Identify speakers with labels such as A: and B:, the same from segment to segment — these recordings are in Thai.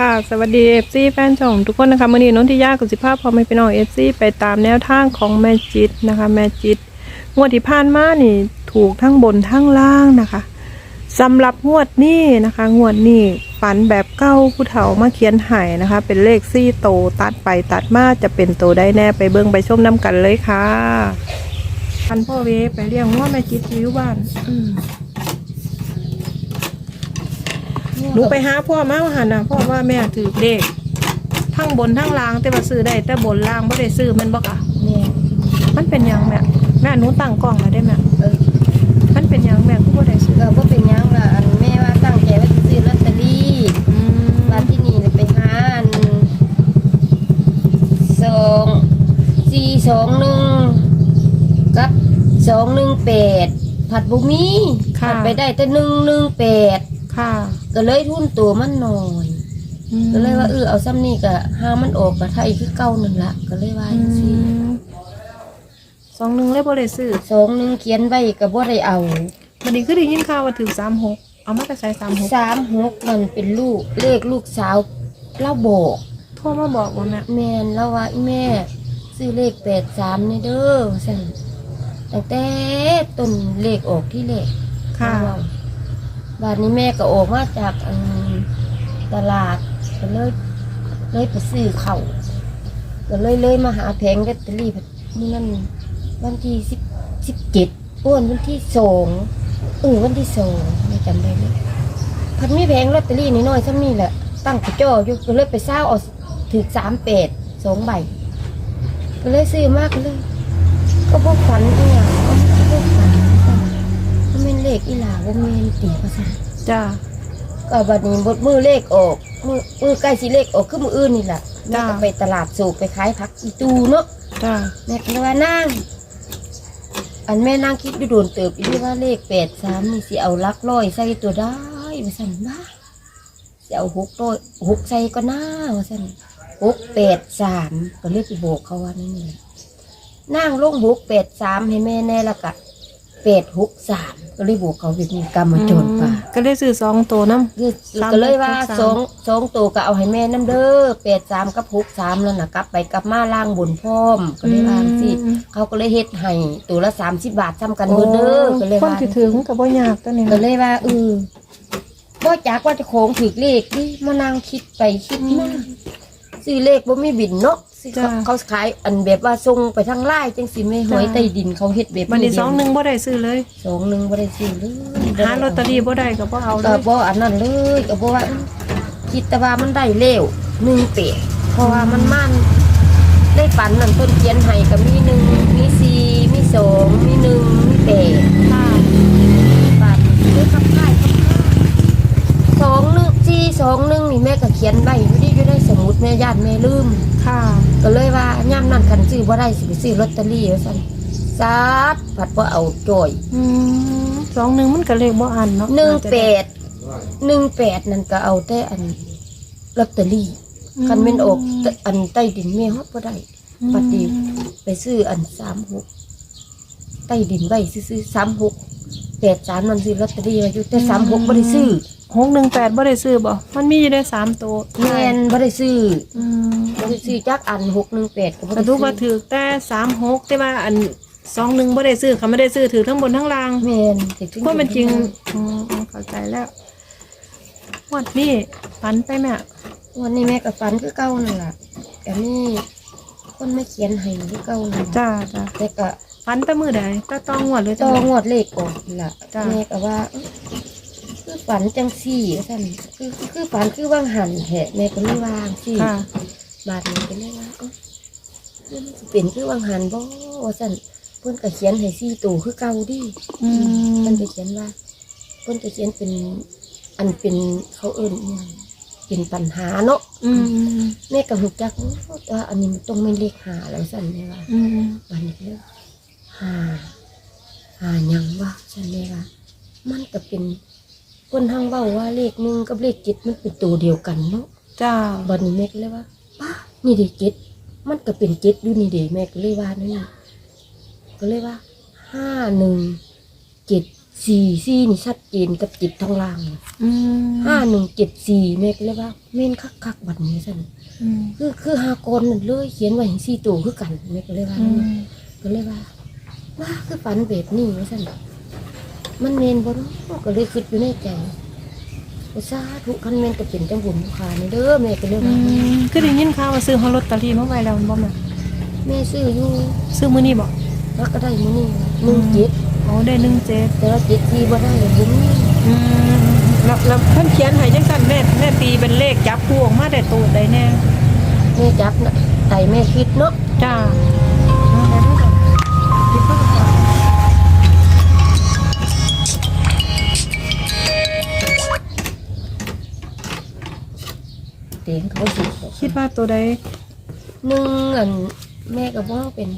A: ค่ะสวัสดีเอฟซีแฟนช่องทุกคนนะคะมื่อนี้นนทิยากกับสิภาพพอไม่เป็นองเอฟซีไปตามแนวทางของแม่จิตนะคะแม่จิตงวดที่ผ่านมานี่ถูกทั้งบนทั้งล่างนะคะสำหรับงวดนี้นะคะ งวดนี้ฝันแบบเก้าผู้เฒ่ามาเขียนไห้นะคะ เป็นเลขซี่โตตัดไปตัดมาจะเป็นโตได้แน่ไปเบิ่งไปชมน้ำกันเลยค่ะพันพ่อเวไปเรียงว่าแม่จิตอยู่บ้าน อืม หนูไปหาพ่อมาว่าหันนะพ่อว่าแม่ถือเลขทั้งบนทั้งล่างแต่ว่าซื้อได้แต่บนล่างไม่ได้ซื้อแมันบอกอะ
B: แม่
A: มันเป็นหยังแม่แม่หนูตั้งกล้องแล้วได้แม่
B: เออ
A: มันเป็นหยังแม่ก็บ่ได้ซื้อ
B: ก็บ่เป็นหยังล่ะอันแม่ว่าตั้งใจว่าจะซื้อลอตเตอรี่
A: อืม
B: มาที่นี่เลยไปหาอันสองสี่สองหนึ่งกับสองหนึ่งแปดผัดบุมีผัดไปได้แต่หนึ่งหนึ่งแปด
A: ค่ะ
B: ก็เลยทุนตัวมันหน่อย
A: อืม
B: ก็เลยว่าเออเอาซ้ำนี่ก็ห้ามันออกกับไทยคือเก้านั่นละก็เลยว่า
A: อื
B: จังซี่
A: มสองหนึ่งเลยบ่ได้ซื้อ
B: สองหนึ่งเขียนไว้ก็บ่ได้เอา
A: วันนี้คือได้ยินข่าวว่าถือสามหกเอามาแต่ใส่สามหก
B: สามหกมันเป็นลูกเลขลูกสาวเล่าบอก
A: โทรมาบอกว่าแม่
B: แม่นแล้วว่าอีแม่ซื้อเลขแปดสามนี่เด้อสั่นตั้งแต่ต้นเลขออกที่เลข
A: ค่ะ
B: ว่า บาทนี้แม่ก็ออกมาจากตลาดก็เลยเลยไปซื้อเข่าก็เลยเลยมาหาแผงลอตเตอรี่นี่นั่นวันที่สิบสิบเจ็ดอ้วนวันที่สองเออวันที่สองไม่จำได้เลยพันมีแผงลอตเตอรี่น้อยๆซ้ำนี่แหละตั้งกระจ่ออยู่ก็เลยไปเศร้าเอาถือสามแปดสองใบก็เลยซื้อมากเลย ก็พวกฝันอีหยัง ขอีหลาว่าเมนตีภาษา
A: จ้า
B: ก็บัดนี้บดมือเลขออกมือมือใกล้สิเลขออกคือมืออื่นนี่แหละแม่
A: จ้า
B: ก็ไปตลาดสูบไปขายผักอีตูเนาะ
A: จ้า
B: แม่ก็เลยว่านั่งอันแม่นั่งคิดดูโดนเติบอีที่ว่าเลขแปดสามนี่สิเอาลักร้อยใส่ตัวได้ว่าสันบ้าสิเอาหกร้อยหกใส่ก็น่าว่าสันหกแปดสามก็เรียกไปโบกเขาว่านั่นนี่แหละนั่งลงหกแปดสามให้แม่แน่ละกะ แปดหกสามก็เลยโบกเขาแบบนี้กรรมมาโจรป่า
A: ก็ได้ซื้อสองตัวน้ำ
B: คือ
A: สาม
B: ก็เลยว่า
A: หกสาม
B: สองสองตัวก็เอาให้แม่น้ำเด้อแปดสามกับหกสามแล้วนะกลับไปกลับมาล่างบนพร้อมก็เลยว่าสิ
A: อืม
B: เขาก็เลยเฮ็ดให้ตัวละสามสิบบาทซ้ำกันเบิดเด้อก็เลย
A: คน
B: ว่า
A: ที่ถึงกับบ่ยากตัวนี้
B: ก็เลยว่าเออบ่จักว่าจะโค้งถือเลขดิมานั่งคิดไปคิดมาซื้อเลขบ่มีบินเนาะ ซื้อเขาเขาขายอันแบบว่าส่งไปทางไลน์จังสิไม่หวยใต้ดินเขาเฮ็ดแบบ
A: วันนี้สองหนึ่งบ่ได้ซื้อเลย
B: สองหนึ่งบ่ได้ซื้อเลย
A: หาลอตเตอรี่บ่ได้ก็บ่เอาเล
B: ก็
A: ย
B: บ่อันนั้นเลยก็บ่ว่าอื้อคิดแต่ว่ามันได้เร็วหนึ่งเปดเพราะว่ามันมันได้ฝันนั่นต้นเขียนให้ก็มีหนึ่งมีสี่มีสองมีหนึ่งมีแปด
A: ค่ะ
B: บาทด้วยคำพ่ายคำพ่ายสองหนึ่งสี่สองหนึ่งนี่แม่ก็เขียนไว้อยู่ที่อยู่ในสมุ ดแม่ญาติแม่ลืม
A: ค่ะ
B: ก็เลยว่าย่ำนั่นคันซื้อบ่ได้สิไปซื้อลอตเตอรี่ว่าซั่นซัดผัดว่าเอาจ่อย
A: อืมสองหนึ่งมันก็เลขบ่อันเนาะ
B: หนึ่งแปดหนึ่งแปดนั่นก็เอาแต่อันลอตเตอรี่คันแม่นออกแต่อันใต้ดินแม่ฮอดบ่ได้ปฏิไปซื้ออันสามหกใต้ดินไว้ซื้อสามหกแปดสามนั่นซื้อลอตเตอรี่ไว้อยู่แต่สามหกบ่ได้ซื้อ
A: หกหนึ่งแปดบ่ได้ซื้อบ่มันมีอยู่ได้สามตัว
B: แม่นบ่ได้ซื้อ
A: อืม
B: บ่ได้ซื้อจักอันหกหนึ่งแปดก็บ่
A: แต่
B: ได้
A: ทุ
B: ซื้
A: กว่าถือแต่สามหกแต่ว่าอันสองหนึ่งบ่ได้ซื้อเขาไม่ได้ซื้อถือทั้งบนทั้งล่าง
B: แม่นแต่ถึง
A: เพราะมันจริงอืมอืมเข้าใจแล้ววัดนี่ฝันไปแม่
B: วันนี้แม่ก็ฝันคือเก่านั่นล่ะแต่นี่คนไม่เขียนให้คือเก่านั่นล่ะ
A: จ้าจ้า
B: แต่ก็
A: ฝันแต่มือใดตาตองวดหรือ
B: ต่
A: จั
B: อง
A: ใด
B: งวดเลขออกนี่ล่ะ
A: จ้ะ
B: แม่ก็ว่าเอ้ยคือฝันจังสี่ท่านคือคือฝันคือว่างหันแหะแม่ก็ไม่วางสิ
A: ค่ะ
B: บาดนี้ก็เลยว่าเอ้าคือมันสิเป็นคือว่างหันบ่ว่าซั่นเพิ่นก็เขียนให้สี่ตัวคือเก่าดิ
A: อืม
B: เพิ่นก็เขียนว่าเพิ่นก็เขียนเป็นอันเป็นเขาเอิ้นอิหยังเป็นปัญหาเนาะ
A: อืม
B: แม่ก็ฮู้จักว่าอันนี้มันต้องไม่เลขหาแล้วซั่นแม่ว่า
A: อืม
B: วันนี้เลย หาหาหยังวะฉันเลยว่ามันก็เป็นคนทางเว้าว่าเลขหนึ่งกับเลขเจ็ดมันเป็นตัวเดียวกันเนาะ
A: จ้า
B: วันนี้แม่ก็เลยว่าป้านี่เด็กเจ็ดมันก็เป็นเจ็ดอยู่นี่เด็แม่ก็เลยว่านั่นนี่ก็เลยว่าห้าหนึ่งเจ็ดสี่สี่นี่ชัดเจนกับจิตทางล่าง
A: อืม
B: ห้าหนึ่งเจ็ดสี่แม่ก็เลยว่าแม่นคักคักๆบัดนี้สั่น
A: อืม
B: คือคือหากรนั่นเลยเขียนไว้ให้สี่ตัวคือกันแม่ก็เลยว่า
A: อืม
B: ก็เลยว่า ว่าคือฝันแบบนี้สั่นมันเมนบ่เนาะก็เลยคิดอยู่ในใจว่าสาธุคันแม่นก็เป็นจังบุญขานี่เด้อแม่ก็เลย
A: อื
B: ว่า
A: มคือได้ยินข่าวว่าซื้อฮอลลอตเตอรี่มาไว้แล้วมันบ่แม่
B: แม่ซื้ออยู่
A: ซื้อมื้อนี้บ่
B: แล้วก็ได้มื้อนี้หนึ่งเจ็ด
A: อ๋อได้หนึ่งเจ็ด
B: แต่ว่าเจ็ดสี่บ่ได้บุญนี่
A: อืมแล้วแล้วเพิ่นเขียนให้จังซั่นแม่แม่ตีเป็นเลขจับคู่ออกมาได้ตัวใดแน่
B: แม่จับน่ะไต่แม่คิดเนาะ
A: จ้า เตี
B: ยงเขาสิ
A: คิดว่าตัวใด
B: หนึ่งอันแม่ก็ว่าเป็น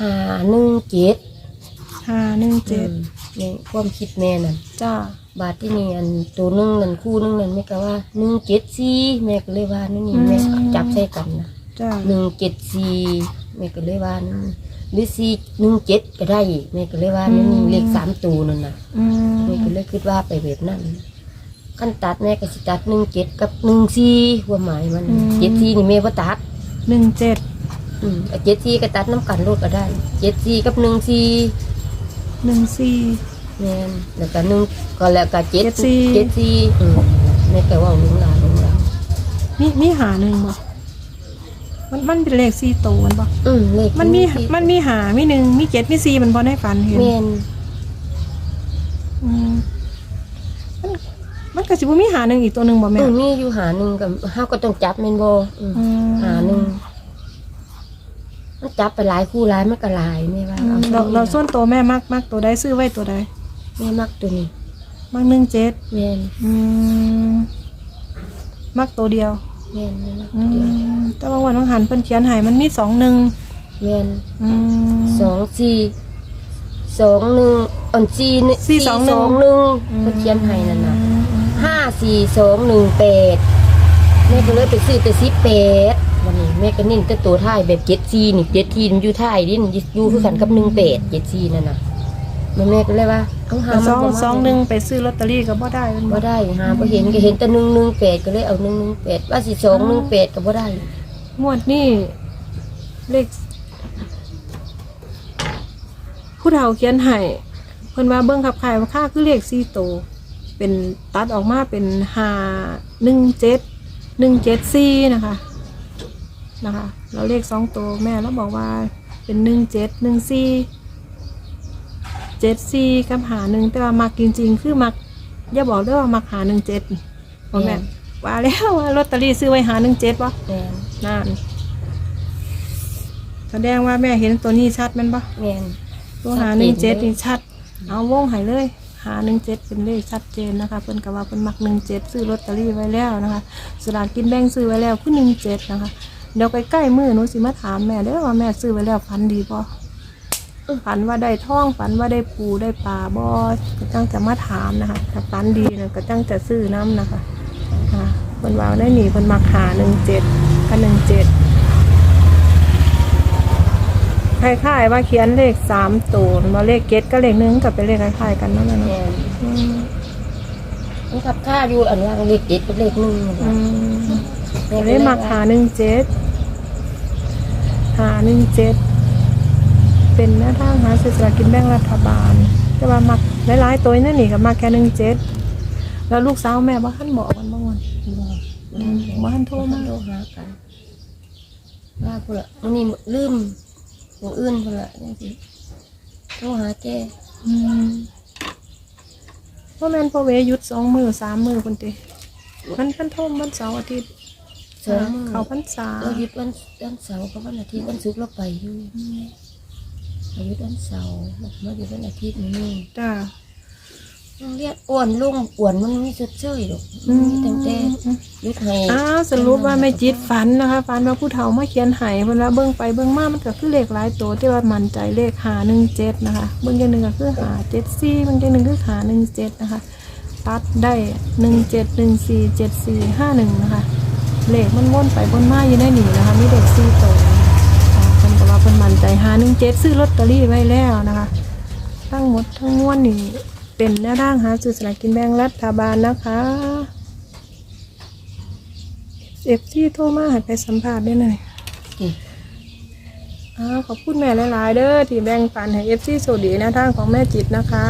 B: หาหนึ่งเจ็ด
A: ห้าหนึ่งเจ็ด
B: ในความคิดแม่นั่น
A: จ้า
B: บาทที่นี่อันตัวหนึ่งนั่นคู่หนึ่งนั่นแม่ก็ว่าหนึ่งเจ็ดสี่แม่ก็เลยว่านี่นี่แม่จับใส่กันนะ
A: จ้า
B: หนึ่งเจ็ดสี่แม่ก็เลยว่านั่ หรือสี่หนึ่งเจ็ดก็ได้แม่ก็เลยว่านั่นนี่เลขสามตัวนั่นนะ
A: อืม
B: แม่ก็เลยคิดว่าไปแบบนั้นขั้นตัดแม่ก็สิตัดหนึ่งเจ็ดกับหนึ่งสี่ความหมายมันเจ็ดสี่นี่แม่ว่าตัด
A: หนึ่งเจ็ด
B: อืมเจ็ดสี่ก็ตัดน้ำกันโลดก็ได้เจ็ดสี่กับหนึ่งสี่
A: หนึ่งสี่
B: แม่นแล้วก็หนึ่งก็แล้วก็เจ็ด
A: เจ็ดสี่
B: เจ็ดสี่อืมแม่ก็ว่าลุงหลานลุงหลาน
A: มีมีหาหนึ่งบ่ มันมันเป็นเลขสี่ตัวมันบ่
B: อืมเลข
A: มันมี
B: สี่
A: มันมีหามีหนึ่งมีเจ็ดมีสี่มันบ่ได้ฝันเห็น
B: แม่น
A: อืมมันมันก็สิบ่มีหาหนึ่งอีกตัวหนึ่งบ่แม่
B: อืมมีอยู่หาหนึ่งกับเฮาก็ต้องจับแม่นบ่อืม
A: อืม
B: หาหนึ่งมันจับไปหลายคู่หลายมันก็หลายแม่ว่า
A: อืม
B: เอา
A: เราเราส่วนตัวแม่มักมักตัวใดซื้อไว้ตัวใด
B: แม่มักตัวนี้
A: มักหนึ่งเจ็ด
B: แม่น
A: อืมมักตัวเดียว
B: แม่นแม่มัก
A: อื
B: ตัวเดียว
A: ม แต่ว่าวันต้องหันเพิ่นเขียนให้มันมีสองหนึ่ง
B: แม่น
A: อืม
B: สองสี่สองหนึ่งอันสี่นี่
A: สี่สองหนึ่ง
B: หนึ่งเพิ่นเขียนให้นั่นน่ะห้าสี่สองหนึ่งแปดแม่ก็เลยไปซื้อแต่สิแปดวันนี้แม่ก็เน้นแต่ตัวท้ายแบบเจ็ดซีนี่เจ็ดทีมันอยู่ท้ายดินอยู่คือกันกับหนึ่งแปดเจ็ดซีนั่นน่ะแม่แม่ก็เลยว่าเอาหา
A: แต่สอง
B: มา
A: สองหนึ่งไปซื้อลอตเตอรี่ก็บ่ได้มันบ่
B: บ่ได้หาบ่เห็นก็เห็นแต่หนึ่งหนึ่งแปดก็เลยเอาหนึ่งหนึ่งแปดว่าสิสองหนึ่งแปดก็บ่ได้
A: งวดนี้เลขผู้เฒ่าเขียนให้เพิ่นว่าเบิ่งขับขายว่าค่าคือเลขสี่ตัวเป็นตัดออกมาเป็นห้าหนึ่งเจ็ดหนึ่งเจ็ดสี่นะคะนะคะแล้วเลขสองตัวแม่แล้วบอกว่าเป็นหนึ่งเจ็ดหนึ่งสี่เจ็ดสี่กับหาหนึ่งแต่ว่ามักจริง ๆ คือมักอย่าบอกด้วยว่ามักหาหนึ่งเจ็ดบอกแม่ว่าแล้วว่าลอตเตอรี่ซื้อไว้หาหนึ่งเจ็ดวะ
B: แม่น
A: นั่นแสดงว่าแม่เห็นตัวนี้ชัดแมันปะ
B: แม่น
A: ตัวหา
B: ชั
A: ห
B: ด
A: นึ่ง
B: เจ
A: เจ็ด
B: นเลย
A: นี่ชัด เอาวงใหายเลย หาหนึ่งเจ็ดเป็นเลขชัดเจนนะคะเพิ่นกับว่าเพิ่นมักหนึ่งเจ็ดซื้อลอตเตอรี่ไว้แล้วนะคะสลากกินแบ่งซื้อไว้แล้วคือหนึ่งเจ็ดนะคะ เดี๋ยวใกล้ๆมือหนูสิมาถามแม่เด้อว่าแม่ซื้อไว้แล้วฝันดีปะฝันว่าได้ท่องฝันว่าได้ปูได้ปลาบ่ก็จังจะมาถามนะคะถ้าฝันดีนะก็จังจะซื้อน้ำนะคะอ่าเพิ่นว่าได้หนีเพิ่นมักหาหนึ่งเจ็ด กับหนึ่งเจ็ดคล้ายๆว่าเขียนเลขสามตัวมาเลขเกตก็เลขหนึงกับเป็นเลขคล้ายๆกันนั่นแหละเนาะ
B: แม่น
A: อืม
B: มันกับค่าอยู่อันล่างเลขเจ็ดกับเลขหนึ่งนั่น
A: อื
B: ล่ะ
A: ม
B: แม่ก็
A: เล
B: เลย
A: ขมักหาหนึ่งเจ็ดหาหนึ่งเจ็ดเป็นแม่ทางหาเศรษฐกินแบ่งรัฐบาล แต่ว่ามักหลายๆตัวนั่นนี่กับมาแค่หนึ่งเจ็ดแล้วลูกสาวแม่ว่าท่านบอกมันบ้างวันอืมบ่ทันโทรมา
B: บ่ทันโทรหากัน ว่าพุ่นละมื้อนี้ลืมอย่างอื่นพุ่นละจังซี่โทรหาแก
A: อืมพ่อแม่นพ่อเวหยุดสองมือสามมือคนติมันพันทมวันเสาร์อาทิตย์
B: สองมื้อ
A: เขาพรรษา
B: เราหยุดวันวันเสาร์กับวันอาทิตย์วันศุกร์เราไปอยู่เราหยุดวันเสาร์แล้วมาหยุดวันอาทิตย์นี่
A: จ้า
B: โรงเรียนอ้วนลุงอ้วนมันมีสุดเชยดอกมีตั้งแต่หยุดให้
A: อ้าวสรุปว่าแม่จิตฝันนะคะฝันว่าผู้เฒ่ามาเขียนไห้เวลาเบิ่งไปเบิ่งมามันก็คือเลขหลายตัวที่ว่ามั่นใจเลขหาหนึ่งเจ็ดนะคะเบิ่งอย่างหนึ่งก็คือหาเจ็ดสี่เบิ่งอย่างหนึ่งคือหาหนึ่งเจ็ดนะคะตัดได้หนึ่งเจ็ดหนึ่งสี่เจ็ดสี่ห้าหนึ่งนะคะเลขมันวนไปวนมาอยู่ในนี่นะคะมีเด็กสี่ตัวนะคะอ่าเพิ่นก็ว่าเพิ่นมั่นใจหาหนึ่งเจ็ดซื้อลอตเตอรี่ไว้แล้วนะคะ ทั้งหมดทั้งมวลนี่ เป็นแนวทางหาสื่อสลากกินแบ่งรัฐบาลนะคะเอฟซีโทรมาให้ไปสัมภาษณ์ได้หน่อย
B: อืม
A: อ้าวขอบคุณแม่หลายๆเด้อที่แบ่งปันให้เอฟซีโซดีแนวทางของแม่จิตนะคะ